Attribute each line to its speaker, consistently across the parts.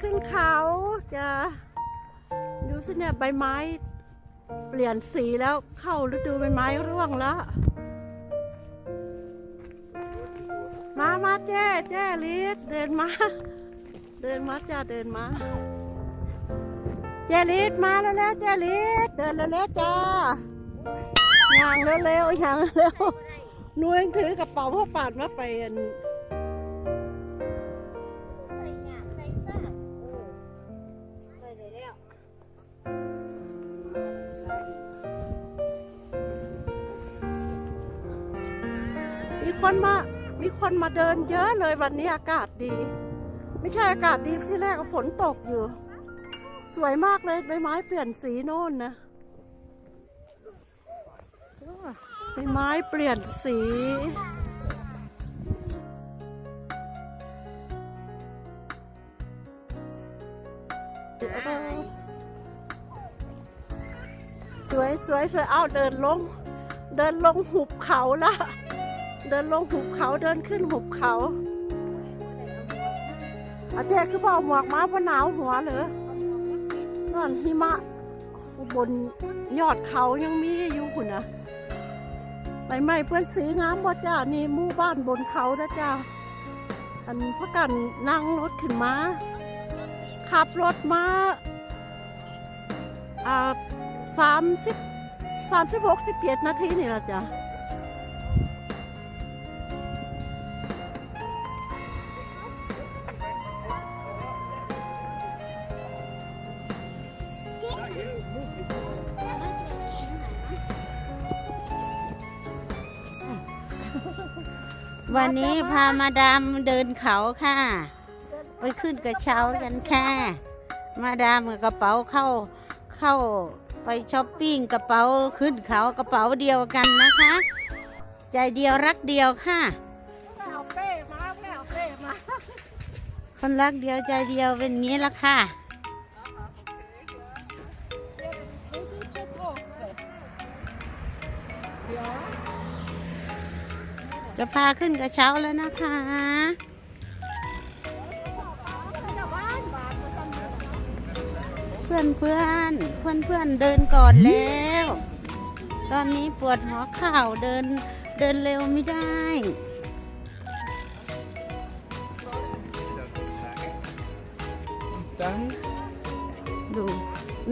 Speaker 1: ขึ้นเขาจะดูสิเนี่ยใบไม้เปลี่ยนสีแล้วเข้าฤดูใบไม้ร่วงแล้ว มามาเจ้เจ้ลิศเดินมา เดินมาจ้าเดินมา เจลิศมาแล้วแล้วเจลิศเดินแล้วแล้วจ้าย่างเร็วๆย่างเร็วหนูยังถือกระเป๋าพ่อฝาดมาไป คนมา มีคนมาเดินเยอะเลยวันนี้อากาศดี ไม่ใช่อากาศดีที่แรกฝนตกอยู่ สวยมากเลยใบไม้เปลี่ยนสีโน่นนะใบไม้เปลี่ยนสีสวยสวยสวยเอาเดินลง เดินลงหุบเขาละ เดินลงหุบเขาเดินขึ้นหุบเขาอาเจ๊คือพ่อหมวกมาเพราะหนาวหัวเหรอนั่นหิมะบนยอดเขายังมีอยู่คุณนะใบไม้เพื่อนสีงามบ่จ้านี่หมู่บ้านบนเขานะจ้าอันพักกันนั่งรถขึ้นมาขับรถมาอ่าสามสิบสามสิบหกสิบเจ็ดนาทีนี่ละจ้ะ
Speaker 2: วันนี้พามาดามเดินเขาค่ะ ไปขึ้นกระเช้ากันค่ะ มาดามกับกระเป๋าเข้าเข้าไปช้อปปิ้งกระเป๋าขึ้นเขากระเป๋าเดียวกันนะคะ ใจเดียวรักเดียวค่ะ
Speaker 1: เอาเป้มาเอาเป้มา
Speaker 2: คนรักเดียวใจเดียวเป็นงี้ละค่ะ จะพาขึ้นกระเช้าแล้วนะคะเพื่อนเพื่อนเพื่อนเพื่อนเดินก่อนแล้ว ตอนนี้ปวดหัวเข่าเดินเดินเร็วไม่ได้ดู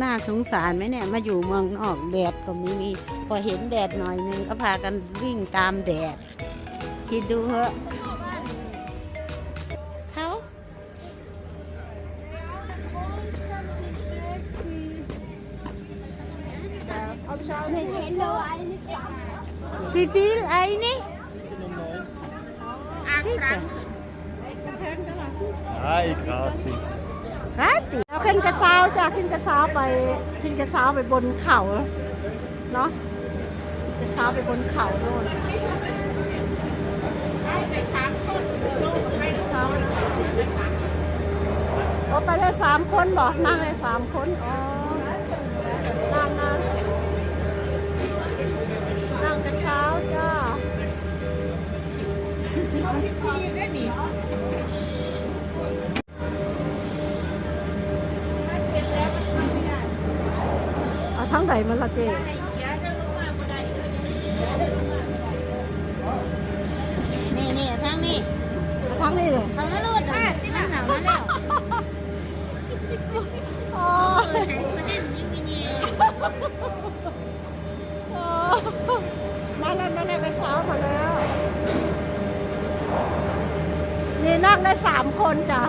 Speaker 2: น่าสงสารไหมเนี่ย มาอยู่เมืองนอกแดดก็ไม่มี พอเห็นแดดหน่อยนึงก็พากันวิ่งตามแดด คิดดูเหอะเขาฟีฟีไอ้นี่
Speaker 3: Nein, gratis.
Speaker 2: ร้านติ
Speaker 1: เอาขึ้นกระเช้าจ้ะขึ้นกระเช้าไปขึ้นกระเช้าไปบนเขาเนาะกระเช้าไปบนเขาโน่น โอ้ไปได้สามคนบอกนั่งได้สามคนอ๋อนั่งนั่งนั่งกระเช้าจ้าเอาทั้งใดมันละเจ
Speaker 2: มาแล้ว
Speaker 1: มาแล้วไปเช้ามาแล้ว นี่นั่งได้สามคนจ้ะ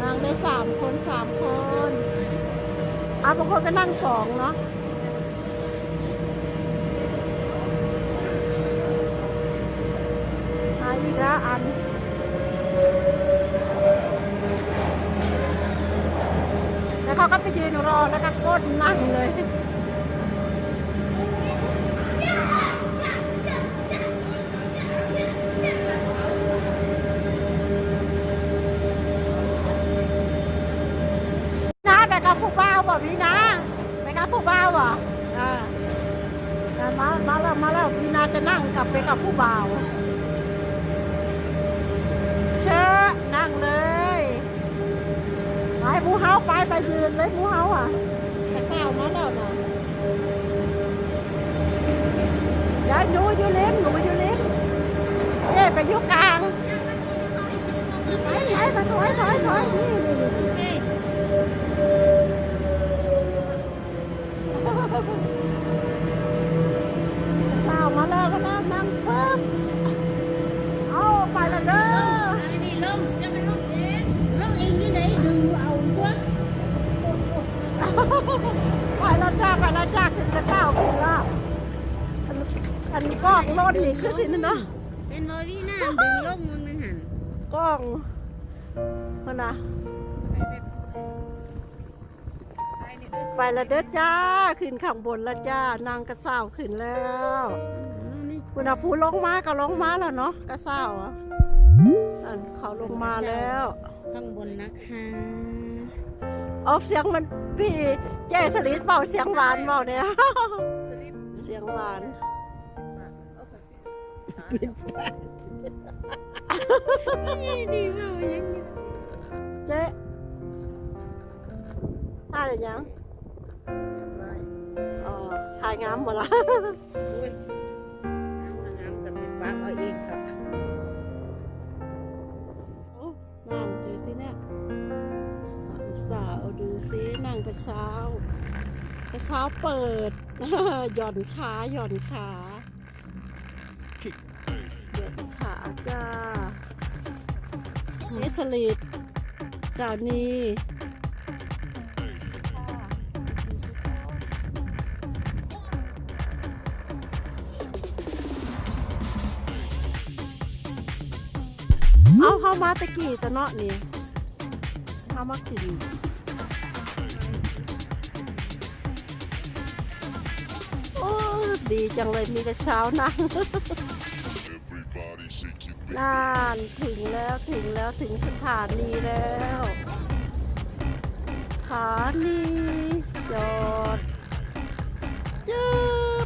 Speaker 1: นั่งได้สามคนสามคนอะบางคนก็นั่งสองเนาะอาอีกแล้วอัน แล้วเขาก็ไปยืนรอแล้วก็ก้นนั่งเลยนะไปกับผู้บ่าวบ่พี่นะไปกับผู้บ่าวบ่อ่ามามาแล้วมาแล้วพี่นาจะนั่งกลับไปกับผู้บ่าว ไปไปยืนเลยหมูเฮาอะแต่ข้าวมาแล้วนะยายหนูอยู่เล็มหนูอยู่เล็มเย่ไปอยู่กลางไปไปไปถอยถอยถอยนี่ อ
Speaker 2: ง
Speaker 1: รถนี่คือสินะเนาะ
Speaker 2: เป็นบอดี้น้ำดึงลงมึงนึงหัน
Speaker 1: กล้องมันะไปล้วเด้อจ้าขึ้นข้างบนล้วจ้านางกระเช้าขึ้นแล้วคุณอาผู้ลงมาก็ลงมาแล้วเนาะกระเช้าอะอันเขาลงมาแล้ว
Speaker 2: ข้างบนนะคะ
Speaker 1: ออกเสียงมันพี่เจสลิดเบาเสียงหวานเบาเนี่ยเสียงหวาน เป็นบ้านี่
Speaker 2: ดีมากยัง
Speaker 1: เจ๊ถ่ายหรือยังอ๋อถ่ายงามหมดละ
Speaker 2: อุ้ยน้ำงามกับเป็นปั๊บเอาเองค่ะ
Speaker 1: โอ้นั่นดูสิเนี่ยสามสาวดูสินั่งกระเช้ากระเช้าเปิดหย่อนขาหย่อนขา จ้าเนสลิดสาวนีเอาเข้ามาตะกี้ตะเนาะนี่เข้ามากินโอ้ดีจังเลยมีกระเช้านั่ง นานถึงแล้วถึงแล้วถึงสถานีแล้วสถานีจอดจึ๊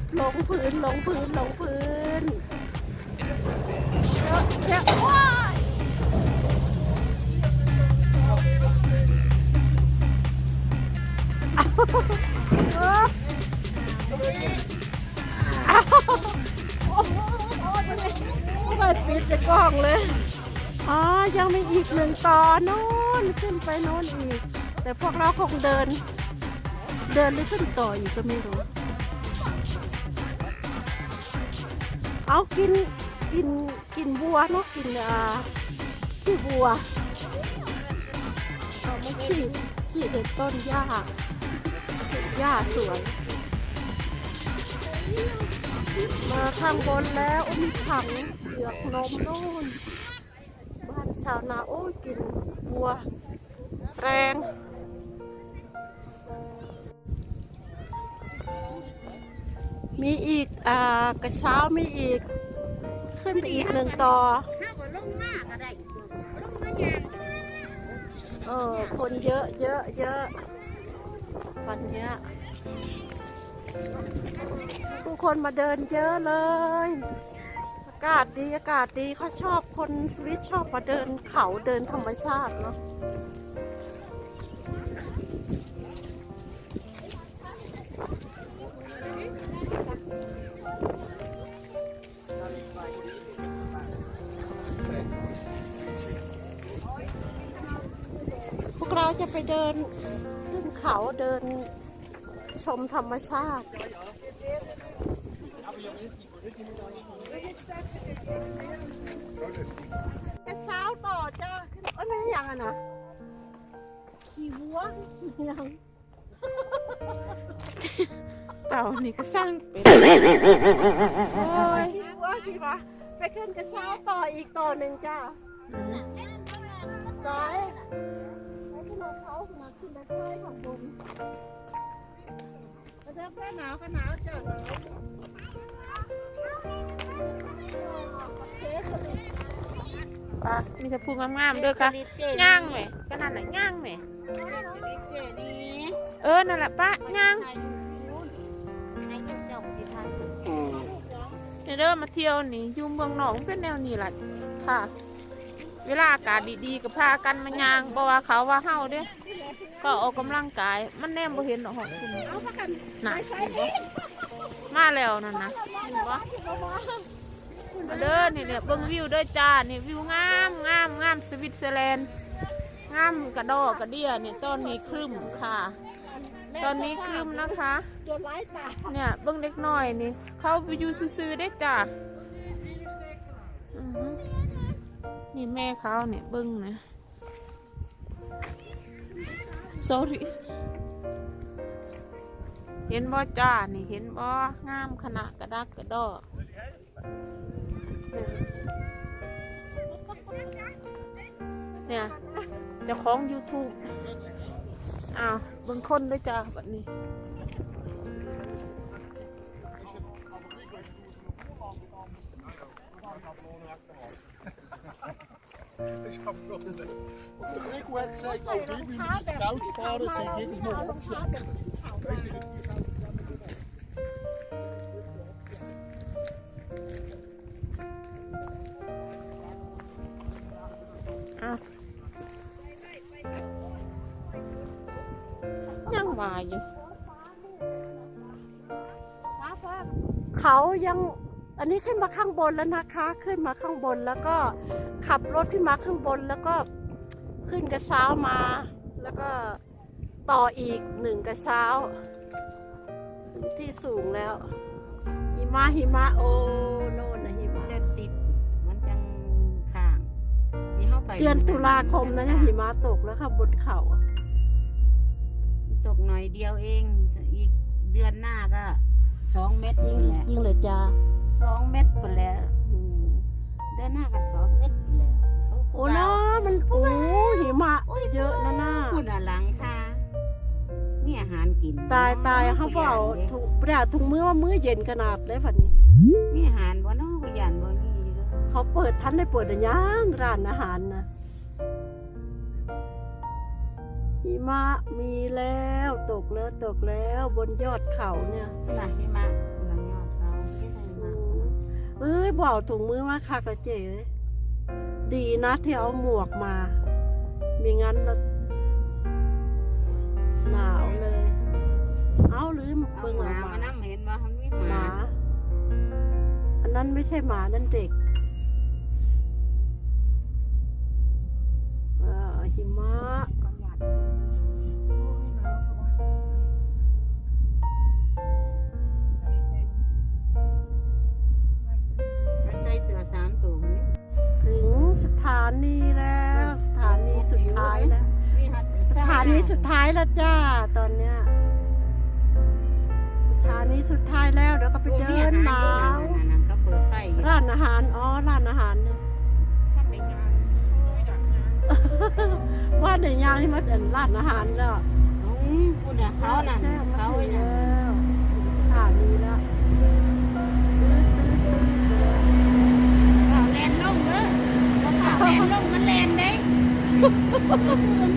Speaker 1: บลงพื้นลงพื้นลงพื้นเสียว้ายอ้าวเออ ได้ปิดจะกล้องเลย อ๋อ ยังมีอีกหนึ่งต่อนู้นขึ้นไปโน้นอีก แต่พวกเราคงเดิน เดินหรือขึ้นต่ออีกก็ไม่รู้ เอากินกินกินบัวเนาะกินอ่าขี้บัวเอามาขี้ขี้เด็ดต้นหญ้าหญ้าสวยมาข้างบนแล้วอุ้มถัง เหยือกนมนู่นบ้านชาวนาโอ้ยกินวัว แรงมีอีกอ่ากระเช้ามีอีก ขึ้นไปอีกหนึ่งต่อ
Speaker 2: ถ้าว่าลงมากก็ได้ลงมายาง
Speaker 1: เออคนเยอะเยอะเยอะวันเนี้ยผู้คนมาเดินเยอะเลยากาศดีอากาศดีเขาชอบคนสวิตชอบมาเดินเขาเดินธรรมชาติเนาะพวกเราจะไปเดินขึ้นเขาเดินชมธรรมชาติ กระเช้าต่อจ้าเอ้ยไม่ใช่ยังอะนะขี่วัวยัง
Speaker 4: เต่านี่ก็สร้างเป็น
Speaker 1: โอ้ยขี่วัวขี่วัวไปขึ้นกระเช้าต่ออีกต่อหนึ่งจ้าสายไปขึ้นรถเขามาขึ้นรถไฟของบนกระ เช้าแค่หนาวก็หนาวจ้าหนาวเลย
Speaker 4: ปะมีแต่พูงงามๆด้อค่ะย่างไหมก็นั่นแหละย่างไหม
Speaker 2: เอ
Speaker 4: อนั่นแหละปะย่าง
Speaker 2: ให้เจ้าที่า
Speaker 1: ง
Speaker 4: เด้อมาเที่ยวนี่อยู่เมืองหนองเป็นแนวนี้แหละค่ะ เวลาอากาศดีๆก็พากันมาย่างบอกว่าเขาว่าเฮาเด้ ก็ออกกำลังกาย มันแนมบ่เห็นดอกของคุณน่ะเห็นบ่มาแล้วนั่นนะเห็นบ่มาเด้อนี่เนี่ยเบิ่งวิวเด้อจ้านี่วิวงามงามงามสวิตเซอร์แลนด์งามกระดอกกระเดียเนี่ยตอนนี้ครึ้มค่ะ ตอนนี้ครึ้มนะคะ
Speaker 1: จนไร้ตา
Speaker 4: เนี่ยเบิ้งเด็กน้อยนี่เขาไปอยู่ซื่อๆได้จ้ะอือฮึนี่แม่เขาเนี่ยเบิ้งนะ sorry เห็นบ่จ้า นี่เห็นบ่งามขนาดกระดักกระดอกเนี่ยเจ้าของ YouTube อ้าวเบิ่งคนด้วยจ้าแบบนี้
Speaker 3: Ik werk zei, oh, die moet je niet koud sparen, zeg ik, is nog opzoeken.
Speaker 4: อ้าวยังวายอยู่
Speaker 1: เขายังอันนี้ขึ้นมาข้างบนแล้วนะคะ ขึ้นมาข้างบนแล้วก็ ขับรถขึ้นมาข้างบนแล้วก็ขึ้นกระเช้ามา แล้วก็ต่ออีกหนึ่งกระเช้าถึงที่สูงแล้ว หิมะหิมะโอโน่นนะหิมะ
Speaker 2: จะติดมันจังข้างที่เข้าไป
Speaker 1: เดือนตุลาคมนะเนี่ยหิมะตกแล้วค่ะบนเขาอะ
Speaker 2: ตกหน่อยเดียวเองจะอีกเดือนหน้าก็สองเม็ดยิ่งแหละ
Speaker 1: ยิ่งเลยจ้า
Speaker 2: สองเม็ดไปแล้ว อืมเดือนหน้าก็สองเม็ดไปแล้ว
Speaker 1: โอ้นะมันโอ้หิมะเยอะนะน่า
Speaker 2: คุณอะหลังค่ะมีอาหารกิน
Speaker 1: ตายตายเขาบอกถุงประหยัดถุงมือว่ามื้อเย็นขนาดเลยฝันนี้
Speaker 2: มีอาหารบ่เนอกก็ยันบ่มีอยู่เด้อ
Speaker 1: เขาเปิดทันได้เปิดหรือยังร้านอาหารนะหิมะมีแล้วตกแล้วตกแล้วบนยอดเขาเนี่ย
Speaker 2: คุณน่ะหิมะ เอ้
Speaker 1: ยบอกถุงมือมาค่ะกระเจ๋เลยดีนะที่เอาหมวกมา มีงั้นเราหนาวเลย เอาลืม
Speaker 2: เอา
Speaker 1: เบิ่ง
Speaker 2: ห
Speaker 1: ห
Speaker 2: มา
Speaker 1: ลัง
Speaker 2: มา
Speaker 1: มา
Speaker 2: นํเห็นบ่มันมีห
Speaker 1: ห
Speaker 2: มา
Speaker 1: มา อันนั้นไม่ใช่หมานั่นเด็กเออหิมะ
Speaker 2: นี
Speaker 1: แล้วสถานีสุดท้ายแล้ว
Speaker 2: มีหัด
Speaker 1: สถานีสุดท้ายแล้วจ้าตอนเนี้ยสถานีสุดท้ายแล้วเดี๋ยวก็ไปเดินหนาว
Speaker 2: นั่นๆๆก็เปิดไฟอยู่
Speaker 1: ร้านอาหารอ๋อร้านอาหารเนี่ย
Speaker 4: ทำในงานไม่ดักงาน
Speaker 1: ว่าในยางที่มันเป็นร้านอาหารแล้ว
Speaker 2: อืมคุณน่ะเขาน่ะ
Speaker 1: ใช่
Speaker 2: เขา
Speaker 1: ไว้
Speaker 2: ไว้น่ะ
Speaker 1: แล้วสถานีแล้ว
Speaker 2: ハハハハ!